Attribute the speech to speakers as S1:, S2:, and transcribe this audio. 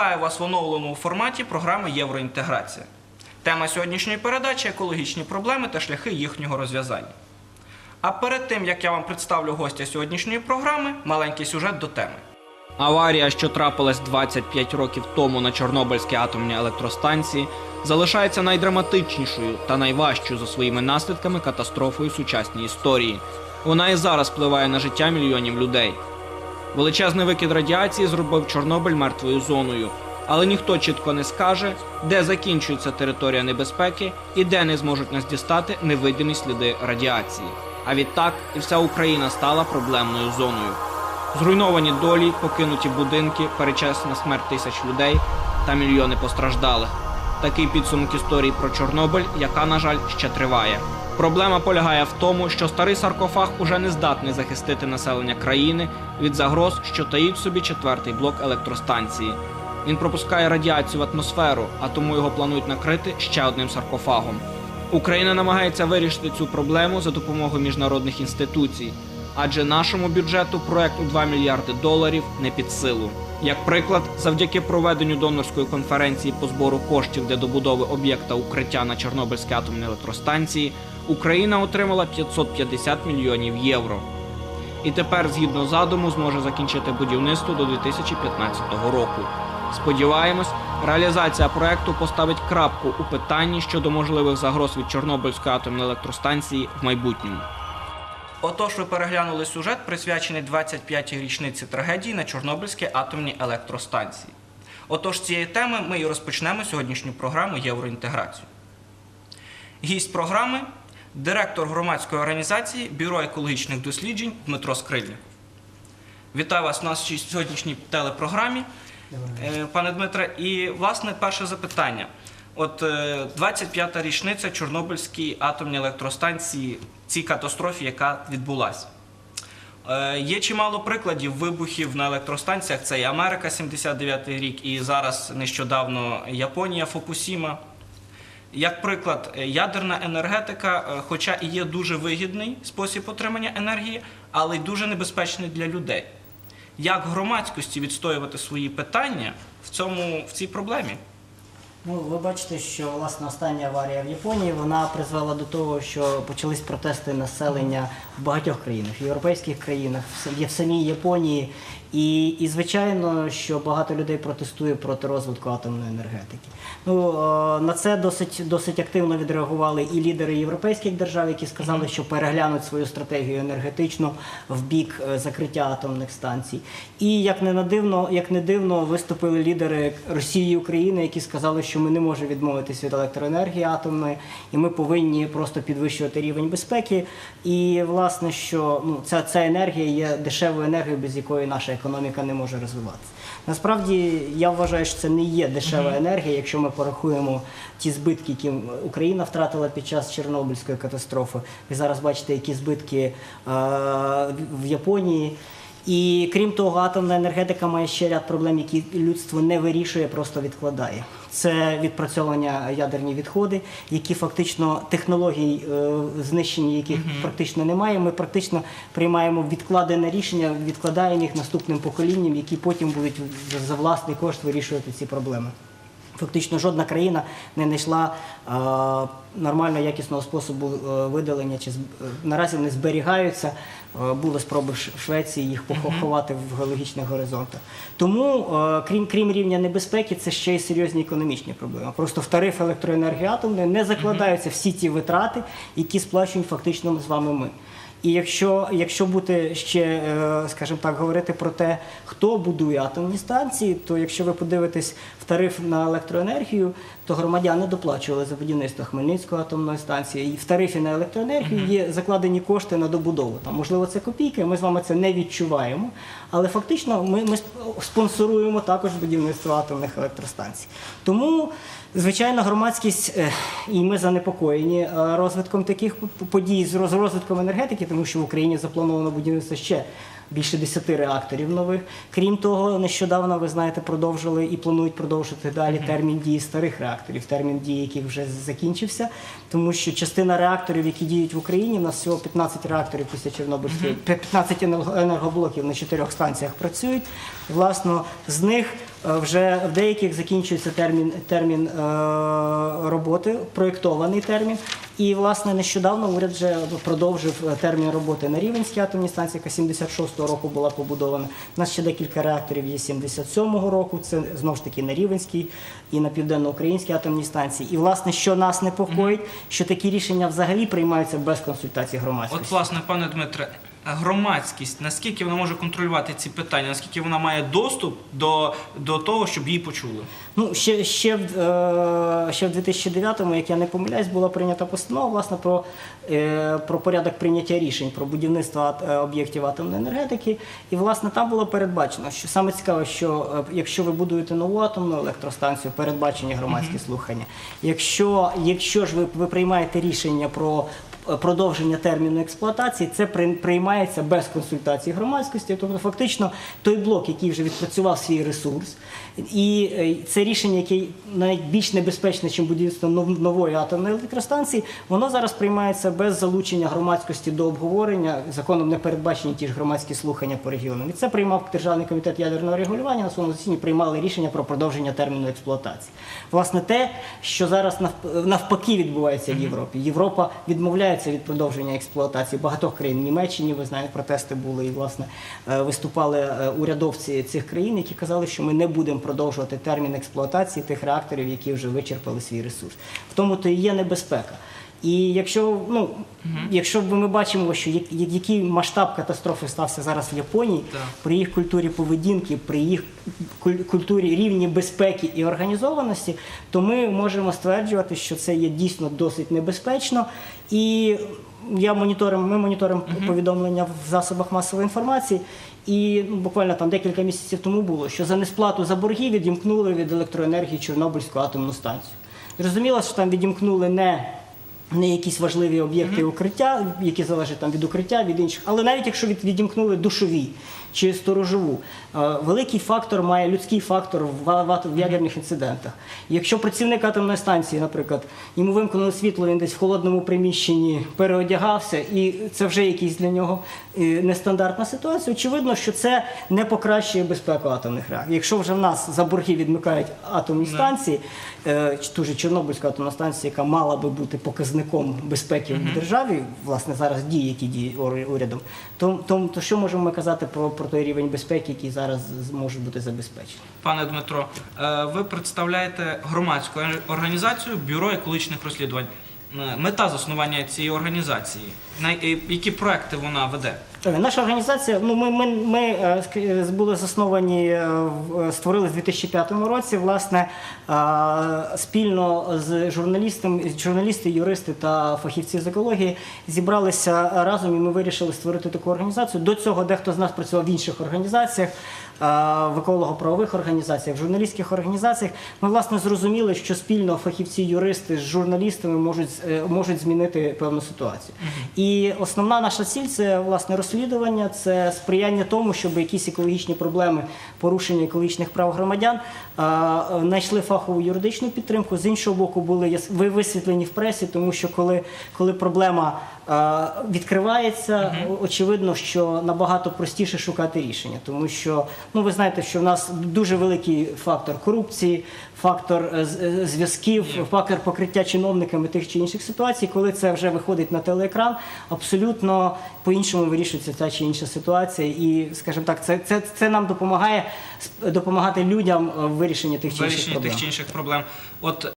S1: Вітаю вас в оновленому форматі програми Євроінтеграція. Тема сьогоднішньої передачі екологічні проблеми та шляхи їхнього розв'язання. А перед тим як я вам представлю гостя сьогоднішньої програми, маленький сюжет до теми. Аварія, що трапилась 25 років тому на Чорнобильській атомній електростанції, залишається найдраматичнішою та найважчою за своїми наслідками катастрофою сучасній історії. Вона і зараз впливає на життя мільйонів людей. Величезний викид радіації зробив Чорнобиль мертвою зоною, але ніхто чітко не скаже, де закінчується територія небезпеки і де не зможуть нас дістати невидимі сліди радіації. А відтак і вся Україна стала проблемною зоною. Зруйновані долі, покинуті будинки, перечесна смерть тисяч людей та мільйони постраждалих. Такий підсумок історії про Чорнобиль, яка, на жаль, ще триває. Проблема полягає в тому, що старий саркофаг уже не здатний захистити населення країни від загроз, що таїть в собі четвертий блок електростанції. Він пропускає радіацію в атмосферу, а тому його планують накрити ще одним саркофагом. Україна намагається вирішити цю проблему за допомогою міжнародних інституцій, адже нашому бюджету проект у 2 мільярди доларів не під силу. Як приклад, завдяки проведенню донорської конференції по збору коштів для добудови об'єкта укриття на Чорнобильській атомній електростанції, Україна отримала 550 мільйонів євро. І тепер, згідно задуму, зможе закінчити будівництво до 2015 року. Сподіваємось, реалізація проекту поставить крапку у питанні щодо можливих загроз від Чорнобильської атомної електростанції в майбутньому. Отож, ви переглянули сюжет, присвячений 25-й річниці трагедії на Чорнобильській атомній електростанції. Отож, з цієї теми ми і розпочнемо сьогоднішню програму Євроінтеграцію. Гість програми директор громадської організації Бюро екологічних досліджень Дмитро Скрильник. Вітаю вас нашій сьогоднішній телепрограмі, Е, пане Дмитре. І власне перше запитання. От е, 25-та річниця Чорнобильської атомній електростанції, цій катастрофі, яка відбулася. Е, Є чимало прикладів вибухів на електростанціях. Це і Америка, 79-й рік, і зараз нещодавно Японія, Фукусіма. Як приклад, е, ядерна енергетика, е, хоча і є дуже вигідний спосіб отримання енергії, але й дуже небезпечний для людей. Як громадськості відстоювати свої питання в цьому в цій проблемі?
S2: Ну, ви бачите, що власне остання аварія в Японії вона призвела до того, що почались протести населення в багатьох країнах, в європейських країнах, в самій Японії. І, і звичайно, що багато людей протестує проти розвитку атомної енергетики. Ну е, на це досить досить активно відреагували і лідери європейських держав, які сказали, що переглянуть свою стратегію енергетичну в бік е, закриття атомних станцій. І як не дивно, як не дивно, виступили лідери Росії і України, які сказали, що ми не можемо відмовитись від електроенергії атомної, і ми повинні просто підвищувати рівень безпеки. І власне, що ну ця, ця енергія є дешевою енергією, без якої наша економіка не може розвиватися. Насправді я вважаю, що це не є дешева енергія, якщо ми порахуємо ті збитки, які Україна втратила під час Чорнобильської катастрофи. Ви зараз бачите, які збитки е, в Японії. І крім того, атомна енергетика має ще ряд проблем, які людство не вирішує, просто відкладає. Це відпрацьовування ядерні відходи, які фактично технологій е, знищення яких практично немає. Ми практично приймаємо відкладене рішення, відкладаємо їх наступним поколінням, які потім будуть за- власний кошт вирішувати ці проблеми. Фактично жодна країна не знайшла е, нормально якісного способу е, видалення чи наразі не зберігаються. Е, були спроби в Швеції їх поховати в геологічних горизонтах. Тому, е, крім, крім рівня небезпеки, це ще й серйозні економічні проблеми. Просто в тариф електроенергії атомної не закладаються всі ті витрати, які сплачують фактично з вами ми. І якщо, якщо бути ще, е, скажімо так, говорити про те, хто будує атомні станції, то якщо ви подивитесь в тариф на електроенергію, то громадяни доплачували за будівництво Хмельницької атомної станції. І в тарифі на електроенергію є закладені кошти на добудову. Там, можливо, це копійки, ми з вами це не відчуваємо. Але фактично ми, ми спонсоруємо також будівництво атомних електростанцій. Тому, звичайно, громадськість е, і ми занепокоєні е, розвитком таких подій з розвитком енергетики, тому що в Україні заплановано будівництво ще більше 10 реакторів нових. Крім того, нещодавно ви знаєте, продовжили і планують продовжити далі термін дії старих реакторів, термін дії, яких вже закінчився, тому що частина реакторів, які діють в Україні, у нас всього 15 реакторів після Чорнобильської, 15 енергоблоків на чотирьох станціях працюють. Власно, з них е, вже в деяких закінчується термін, термін е, роботи, проєктований термін. І, власне, нещодавно уряд вже продовжив е, термін роботи на Рівенській атомній станції, яка 76-го року була побудована. У нас ще декілька реакторів є 77-го року. Це знову ж таки на Рівенській і на південноукраїнській атомній станції. І, власне, що нас непокоїть, що такі рішення взагалі приймаються без консультації громадськості.
S1: От, власне, пане Дмитре, громадськість, наскільки вона може контролювати ці питання, наскільки вона має доступ до, до того, щоб її почули?
S2: Ну, ще, ще, в, е, ще в 2009-му, як я не помиляюсь, була прийнята постанова власне, про, е, про порядок прийняття рішень про будівництво ат- е, об'єктів атомної енергетики. І власне там було передбачено, що саме цікаве, що е, якщо ви будуєте нову атомну електростанцію, передбачені громадські слухання. Якщо, якщо ж ви, ви приймаєте рішення про е, продовження терміну експлуатації, це приймається без консультації громадськості. Тобто, фактично, той блок, який вже відпрацював свій ресурс, і е, це рішення, яке навіть більш небезпечне, ніж будівництво нової атомної електростанції, воно зараз приймається без залучення громадськості до обговорення. Законом не передбачені ті ж громадські слухання по регіонам. І це приймав Державний комітет ядерного регулювання. На своєму засіданні приймали рішення про продовження терміну експлуатації. Власне, те, що зараз навпаки відбувається в Європі. Європа відмовляється від продовження експлуатації багатьох країн. Німеччині, ви знаєте, протести були і власне е, виступали е, урядовці цих країн, які казали, що ми не будемо продовжувати термін експлуатації тих реакторів, які вже вичерпали свій ресурс. В тому то і є небезпека. І якщо ну якщо ми бачимо, що який масштаб катастрофи стався зараз в Японії,
S1: Так.
S2: при їх культурі поведінки, при їх культурі рівні безпеки і організованості, то ми можемо стверджувати, що це є дійсно досить небезпечно. І я моніторим, ми моніторимо повідомлення в засобах масової інформації. І ну, буквально там декілька місяців тому було, що за несплату за борги відімкнули від електроенергії Чорнобильську атомну станцію. Зрозуміло, що там відімкнули не не якісь важливі об'єкти укриття, які залежать там від укриття, від інших. Але навіть якщо від, відімкнули душові чи сторожову, е, великий фактор має людський фактор в, ядерних інцидентах. Якщо працівник атомної станції, наприклад, йому вимкнули світло, він десь в холодному приміщенні переодягався, і це вже якийсь для нього е, нестандартна ситуація. Очевидно, що це не покращує безпеку атомних реакторів. Якщо вже в нас за борги відмикають атомні станції, е, ту же Чорнобильська атомна станція, яка мала би бути показником безпеки в державі, власне, зараз діє, які ур- урядом, то, то, то що можемо ми казати про, про той рівень безпеки, який зараз може бути забезпечений?
S1: Пане Дмитро, е, ви представляєте громадську організацію Бюро екологічних розслідувань. Е, Мета заснування цієї організації, е, які проекти вона веде?
S2: Е, Наша організація, ну ми, ми, ми е, е, були засновані, створили в 2005 році, власне, спільно з журналістами, журналісти, юристи та фахівці з екології зібралися разом, і ми вирішили створити таку організацію. До цього дехто з нас працював в інших організаціях. В еколого-правових організаціях, в журналістських організаціях ми власне зрозуміли, що спільно фахівці, юристи з журналістами можуть можуть змінити певну ситуацію. І основна наша ціль це власне розслідування, це сприяння тому, щоб якісь екологічні проблеми, порушення екологічних прав громадян е, знайшли фахову юридичну підтримку. З іншого боку, були висвітлені в пресі, тому що коли, коли проблема відкривається, очевидно, що набагато простіше шукати рішення, тому що ну ви знаєте, що в нас дуже великий фактор корупції, фактор е, е, зв'язків, фактор покриття чиновниками тих чи інших ситуацій, коли це вже виходить на телеекран, абсолютно по-іншому вирішується та чи інша ситуація. І, скажімо так, це, це, це нам допомагає допомагати людям е, в вирішенні тих чи інших проблем.
S1: тих чи інших проблем. От